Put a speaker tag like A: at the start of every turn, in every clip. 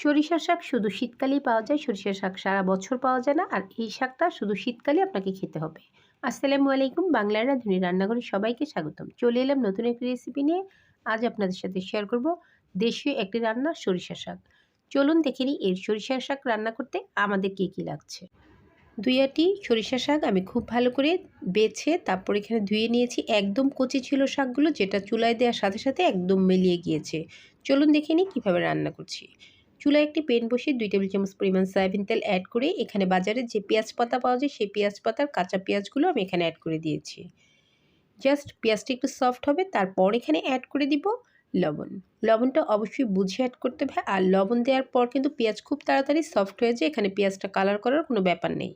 A: সরিষা শাক শুধু শীতকালেই পাওয়া যায় সরিষা শাক সারা বছর পাওয়া যায় না। আর এই শাকটা শুধু শীতকালে আপনাকে খেতে হবে। আসসালামু আলাইকুম, বাংলার রাঁধুনি রান্নাঘরে সবাইকে স্বাগতম। চলে এলাম নতুন একটি রেসিপি নিয়ে। আজ আপনাদের সাথে শেয়ার করব দেশীয় একটি রান্না সরিষা শাক। চলুন দেখে নিই এর সরিষা শাক রান্না করতে আমাদের কী কী লাগছে। দুই আটি সরিষা শাক আমি খুব ভালো করে বেছে তারপর এখানে ধুয়ে নিয়েছি একদম কচি ছিল শাকগুলো, যেটা চুলায় দেওয়ার সাথে সাথে একদম মিলিয়ে গিয়েছে। চলুন দেখে নিই কীভাবে রান্না করছি। চুলায় একটি পেন বসিয়ে দুই টেবিল চামচ পরিমাণ সয়াবিন তেল অ্যাড করে এখানে বাজারে যে পেঁয়াজ পাতা পাওয়া যায়, সেই পেঁয়াজ পাতার কাঁচা পেঁয়াজগুলো আমি এখানে অ্যাড করে দিয়েছি। জাস্ট পেঁয়াজটা একটু সফট হবে, তারপর এখানে অ্যাড করে দিব লবণ। লবণটা অবশ্যই বুঝে অ্যাড করতে হবে, আর লবণ দেওয়ার পর কিন্তু পেঁয়াজ খুব তাড়াতাড়ি সফট হয়ে যায়, এখানে পেঁয়াজটা কালার করার কোনো ব্যাপার নেই।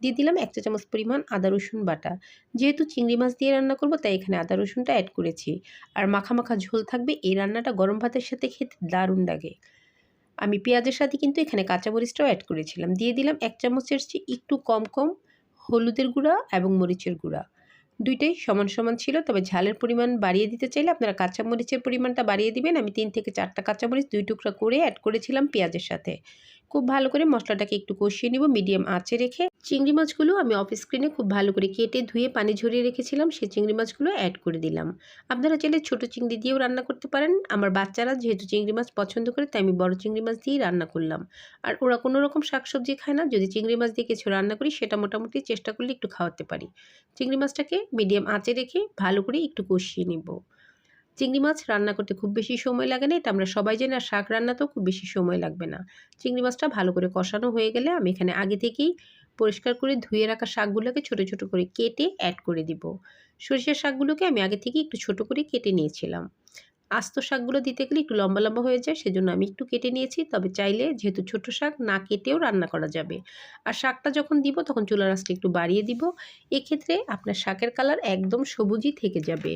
A: দিয়ে দিলাম এক চা চামচ পরিমাণ আদা রসুন বাটা। যেহেতু চিংড়ি মাছ দিয়ে রান্না করব, তাই এখানে আদা রসুনটা অ্যাড করেছি। আর মাখা মাখা ঝোল থাকবে, এই রান্নাটা গরম ভাতের সাথে খেতে দারুণ লাগে। আমি পেঁয়াজের সাথে কিন্তু এখানে কাঁচামরিচটাও অ্যাড করেছিলাম। দিয়ে দিলাম এক চামচের চেয়ে একটু কম কম হলুদের গুঁড়া এবং মরিচের গুঁড়া। দুইটাই সমান সমান ছিল, তবে ঝালের পরিমাণ বাড়িয়ে দিতে চাইলে আপনারা কাঁচামরিচের পরিমাণটা বাড়িয়ে দিবেন। আমি তিন থেকে চারটা কাঁচামরিচ দুই টুকরা করে অ্যাড করেছিলাম পেঁয়াজের সাথে। খুব ভালো করে মশলাটাকে একটু কষিয়ে নিব, মিডিয়াম আঁচে রেখে। চিংড়ি মাছগুলো আমি অফ স্ক্রিনে খুব ভালো করে কেটে ধুয়ে পানি ঝরিয়ে রেখেছিলাম, সেই চিংড়ি মাছগুলো অ্যাড করে দিলাম। আপনারা চাইলে ছোটো চিংড়ি দিয়েও রান্না করতে পারেন। আমার বাচ্চারা যেহেতু চিংড়ি মাছ পছন্দ করে, তাই আমি বড় চিংড়ি মাছ দিয়েই রান্না করলাম। আর ওরা কোনো রকম শাকসবজি খায় না, যদি চিংড়ি মাছ দিয়ে কিছু রান্না করি, সেটা মোটামুটি চেষ্টা করলে একটু খাওয়াতে পারি। চিংড়ি মাছটাকে মিডিয়াম আঁচে রেখে ভালো করে একটু কষিয়ে নিব। চিংড়ি মাছ রান্না করতে খুব বেশি সময় লাগে না, এটা আমরা সবাই জানি, আর শাক রান্নাতেও খুব বেশি সময় লাগবে না। চিংড়ি মাছটা ভালো করে কষানো হয়ে গেলে আমি এখানে আগে থেকেই পরিষ্কার করে ধুয়ে রাখা শাকগুলোকে ছোট ছোট করে কেটে অ্যাড করে দিব। সরিষার শাকগুলোকে আমি আগে থেকেই একটু ছোট করে কেটে নিয়েছিলাম। আস্ত শাকগুলো দিতে গেলে একটু লম্বা লম্বা হয়ে যায়, সেজন্য আমি একটু কেটে নিয়েছি, তবে চাইলে যেহেতু ছোট শাক না কেটেও রান্না করা যাবে। আর শাকটা যখন দিব, তখন চুলার রাসটা একটু বাড়িয়ে দিব। এক্ষেত্রে আপনার শাকের কালার একদম সবুজই থেকে যাবে।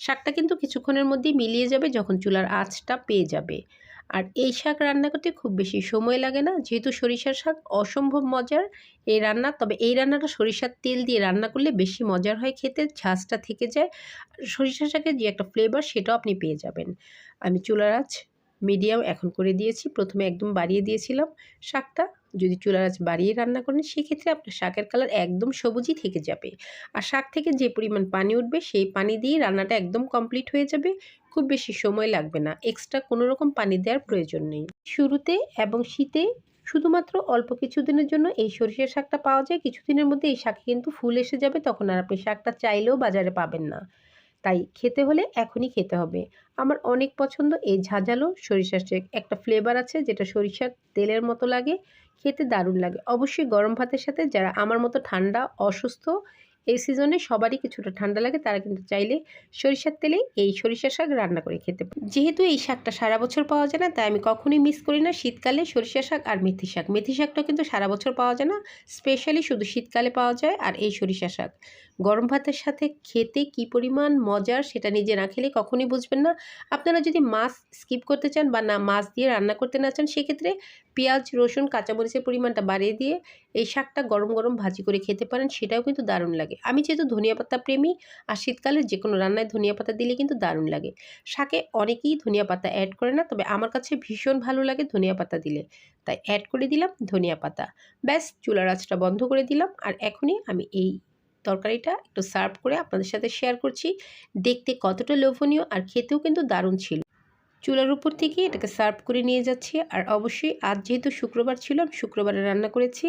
A: শাকটা কিন্তু কিছুক্ষণের মধ্যেই মিলিয়ে যাবে যখন চুলার আঁচটা পেয়ে যাবে। আর এই শাক রান্না করতে খুব বেশি সময় লাগে না। যেহেতু সরিষার শাক অসম্ভব মজার এই রান্না, তবে এই রান্নাটা সরিষার তেল দিয়ে রান্না করলে বেশি মজার হয় খেতে, ঝাঁজটা থেকে যায়। সরিষা শাকের যে একটা ফ্লেভার সেটাও আপনি পেয়ে যাবেন। আমি চুলার আঁচ মিডিয়াম এখন করে দিয়েছি। প্রথমে একদম বাড়িয়ে দিয়েছিলাম শাকটা। যদি চুলার আঁচ বাড়িয়ে রান্না করেন, সেক্ষেত্রে আপনার শাকের কালার একদম সবুজই থেকে যাবে। আর শাক থেকে যে পরিমাণ পানি উঠবে, সেই পানি দিয়ে রান্নাটা একদম কমপ্লিট হয়ে যাবে। খুব বেশি সময় লাগবে না। এক্সট্রা কোনো রকম পানি দেওয়ার প্রয়োজন নেই। শুরুতে এবং শীতে শুধুমাত্র অল্প কিছুদিনের জন্য এই সরিষার শাকটা পাওয়া যায়। কিছুদিনের মধ্যে এই শাকে কিন্তু ফুল এসে যাবে, তখন আর আপনি শাকটা চাইলেও বাজারে পাবেন না। তাই খেতে হলে এখনই খেতে হবে। আমার অনেক পছন্দ এই ঝাঁঝালো সরিষার শেক। একটা ফ্লেভার আছে যেটা সরিষার তেলের মতো লাগে, খেতে দারুণ লাগে। অবশ্যই গরম ভাতের সাথে যারা আমার মতো ঠান্ডা, অসুস্থ, এই সিজনে সবারই কিছুটা ঠান্ডা লাগে, তারা কিন্তু চাইলে সরিষার তেলে এই সরিষার শাক রান্না করে খেতে পারে। যেহেতু এই শাকটা সারা বছর পাওয়া যায় না, তাই আমি কখনোই মিস করি না শীতকালে সরিষা শাক আর মেথি শাক। মেথি শাকটা কিন্তু সারা বছর পাওয়া যায় না স্পেশালি শুধু শীতকালে পাওয়া যায় আর এই সরিষা শাক। গরম ভাতের সাথে খেতে কি পরিমাণ মজার সেটা নিজে না খেলে কখনোই বুঝবেন না। আপনারা যদি মাছ স্কিপ করতে চান বা না মাছ দিয়ে রান্না করতে না চান, সেক্ষেত্রে পেঁয়াজ, রসুন, কাঁচামরিচের পরিমাণটা বাড়িয়ে দিয়ে এই শাকটা গরম গরম ভাজি করে খেতে পারেন, সেটাও কিন্তু দারুণ লাগে। আমি যেহেতু ধনিয়া পাতা প্রেমী, আর শীতকালে যে কোনো রান্নায় ধনিয়া পাতা দিলে কিন্তু দারুণ লাগে। শাকে অনেকেই ধনিয়া পাতা অ্যাড করে না, তবে আমার কাছে ভীষণ ভালো লাগে ধনিয়া পাতা দিলে। তাই অ্যাড করে দিলাম ধনিয়া পাতা। ব্যাস, চুলার আঁচটা বন্ধ করে দিলাম, আর এখনই আমি এই তরকারিটা একটু সার্ভ করে আপনাদের সাথে শেয়ার করছি দেখতে কতটা লোভনীয় আর খেতেও কিন্তু দারুণ ছিল চুলার উপর থেকে এটাকে সার্ভ করে নিয়ে যাচ্ছি আর অবশ্যই আজ যেহেতু শুক্রবার ছিল, আমি শুক্রবারে রান্না করেছি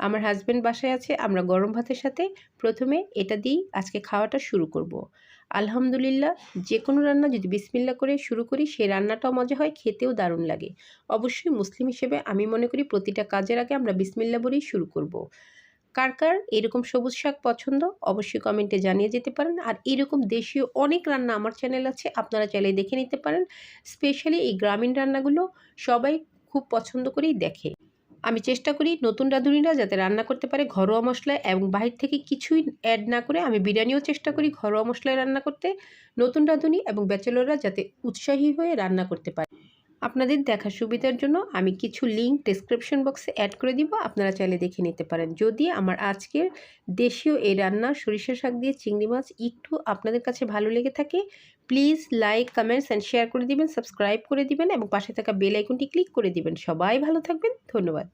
A: আমার হাজব্যান্ড বাসায় আছে, আমরা গরম ভাতের সাথে প্রথমে এটা দিয়েই আজকে খাওয়াটা শুরু করব। আলহামদুলিল্লাহ যে কোনো রান্না যদি বিসমিল্লা করে শুরু করি, সেই রান্নাটাও মজা হয়, খেতেও দারুণ লাগে অবশ্যই মুসলিম হিসেবে আমি মনে করি প্রতিটা কাজের আগে আমরা বিসমিল্লা বলেই শুরু করব। কার কার? এরকম সবুজ শাক পছন্দ? অবশ্যই কমেন্টে জানিয়ে যেতে পারেন। আর এরকম দেশীয় অনেক রান্না আমার চ্যানেল আছে, আপনারা চাইলে দেখে নিতে পারেন। স্পেশালি এই গ্রামীণ রান্নাগুলো সবাই খুব পছন্দ করেই দেখে। আমি চেষ্টা করি নতুন রাঁধুনিরা যাতে রান্না করতে পারে ঘরোয়া মশলায় এবং বাহির থেকে কিছুই অ্যাড না করে আমি বিরিয়ানিও চেষ্টা করি ঘরোয়া মশলায় রান্না করতে। নতুন রাঁধুনি এবং ব্যাচেলররা যাতে উৎসাহী হয়ে রান্না করতে পারে। আপনাদের দেখার সুবিধার জন্য আমি কিছু লিঙ্ক ডিসক্রিপশন বক্সে অ্যাড করে দিব, আপনারা চাইলে দেখে নিতে পারেন। যদি আমার আজকের দেশীয় এই রান্না, সরিষা শাক দিয়ে চিংড়ি মাছ একটু আপনাদের কাছে ভালো লেগে থাকে please like comments and share করে দিবেন সাবস্ক্রাইব করে দিবেন এবং পাশে থাকা বেল আইকনটি ক্লিক করে দিবেন। সবাই ভালো থাকবেন, ধন্যবাদ।